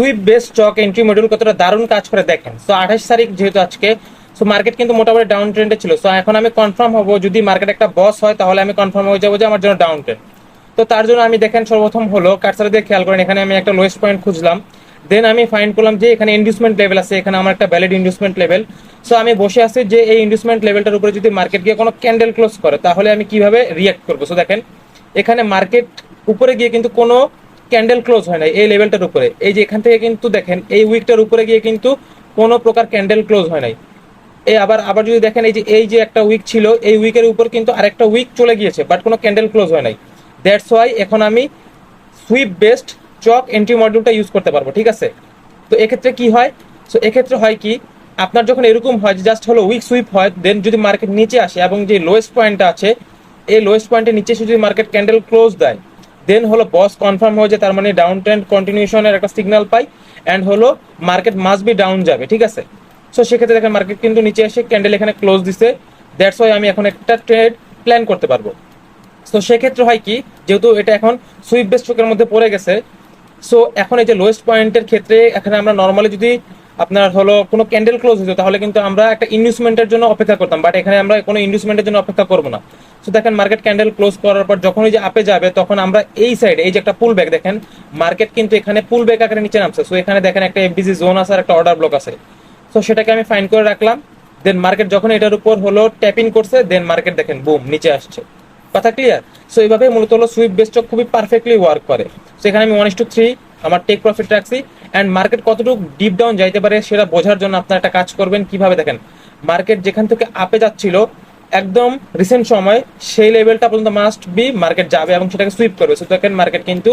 Sweep base stock entry module কতটা দারুণ কাজ করে দেখেন। সো আঠাশ তারিখ যেহেতু আজকে সো মার্কেট কিন্তু মোটামুটি ডাউন ট্রেন্ডে ছিল। সো এখন আমি কনফার্ম হব, যদি মার্কেট একটা বস হয়, তাহলে আমি কনফার্ম হয়ে যাব যে আমার জন্য ডাউন ট্রেন্ড তো তার জন্য আমি দেখেন সর্বপ্রথম হলো কাটসারে দিয়ে খেয়াল করেন, এখানে আমি একটা লোয়েস্ট পয়েন্ট খুঁজলাম। দেন আমি ফাইন্ড করলাম যে এখানে ইন্ডিউসমেন্ট লেভেল আছে, এখানে আমার একটা ভ্যালিড ইন্ডিউসমেন্ট লেভেল সো আমি বসে আছি যে এই ইন্ডিউসমেন্ট লেভেলটার উপরে যদি মার্কেট গিয়ে কোনো ক্যান্ডেল ক্লোজ করে, তাহলে আমি কীভাবে রিয়াক্ট করব? সো দেখেন, এখানে মার্কেট উপরে গিয়ে কিন্তু কোনো ক্যান্ডেল ক্লোজ হয় না এই লেভেলটার উপরে। এই যে এখান থেকে কিন্তু দেখেন, এই উইকটার উপরে গিয়ে কিন্তু কোনো প্রকার ক্যান্ডেল ক্লোজ হয় নাই। এই আবার আবার যদি দেখেন, এই যে এই যে একটা উইক ছিল, এই উইকের উপর কিন্তু আরেকটা উইক চলে গিয়েছে বাট কোনো ক্যান্ডেল ক্লোজ হয় নাই। দ্যাটস ওয়াই এখন আমি সুইপ বেস্ট চক এন্ট্রি মডিউলটা ইউজ করতে পারব, ঠিক আছে? তো এক্ষেত্রে কি হয়? সো এক্ষেত্রে হয় কি, আপনার যখন এরকম হয় যে জাস্ট হলো উইক সুইপ হয় দেন যদি মার্কেট নিচে আসে এবং যে লোয়েস্ট পয়েন্টটা আছে, এই লোয়েস্ট পয়েন্টের নিচে এসে যদি মার্কেট ক্যান্ডেল ক্লোজ দেয় দেন হলো বস কনফার্ম হয়ে যায়, তার মানে ডাউন ট্রেন্ড কন্টিনিউশনের একটা সিগন্যাল পাই অ্যান্ড হলো মার্কেট মাস্ট বি ডাউন যাবে, ঠিক আছে? সো সেক্ষেত্রে দেখেন মার্কেট কিন্তু নিচে এসে ক্যান্ডেল এখানে ক্লোজ দিছে দ্যাটস ওয়াই আমি এখন একটা ট্রেড প্ল্যান করতে পারব। সো সেক্ষেত্রে হয় কি, যেহেতু এটা এখন সুইপ বেস্ট স্ট্রোকের মধ্যে পড়ে গেছে সো এখন এই যে লোয়েস্ট পয়েন্টের ক্ষেত্রে এখানে আমরা নর্মালি যদি আপনার হলো কোনো ক্যান্ডেল ক্লোজ হতো তাহলে কিন্তু আমরা একটা ইনভেস্টমেন্টের জন্য অপেক্ষা করতাম বাট এখানে আমরা কোনো ইনভেস্টমেন্টের জন্য অপেক্ষা করব না। সো দেখেন মার্কেট ক্যান্ডেল ক্লোজ করার পর যখন ওই যে আপে যাবে, তখন আমরা এই সাইডে এই যে একটা পুল ব্যাক দেখেন মার্কেট কিন্তু এখানে পুল ব্যাক আকারে নিচে নামছে। সো এখানে দেখেন একটা এফবিসি জোন আছে আর একটা অর্ডার ব্লক আছে। সো সেটাকে আমি ফাইন করে রাখলাম। দেন মার্কেট যখন এটার উপর হলো ট্যাপিং করছে দেন মার্কেট দেখেন বুম নিচে আসছে। কথা ক্লিয়ার সো এইভাবে মূলত হলো সুইপ বেস্টক খুবই পারফেক্টলি ওয়ার্ক করে। সো এখানে আমি ওয়ান ইস টু থ্রি আমার টেক প্রফিট রাখছি অ্যান্ড মার্কেট কতটুকু ডিপ ডাউন যাইতে পারে সেটা বোঝার জন্য আপনারা একটা কাজ করবেন। কীভাবে দেখেন? মার্কেট যেখান থেকে আপে যাচ্ছিল, একদম রিসেন্ট সময় সেই লেভেলটা পর্যন্ত মাস্ট বি মার্কেট যাবে এবং সেটাকে সুইপ করবে। সো দেখেন মার্কেট কিন্তু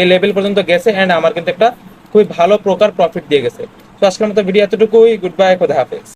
এই লেভেল পর্যন্ত গেছে অ্যান্ড আমার কিন্তু একটা খুবই ভালো প্রকার প্রফিট দিয়ে গেছে। তো আজকের মতো ভিডিও এতটুকুই। গুড বাই খোদা হাফেজ।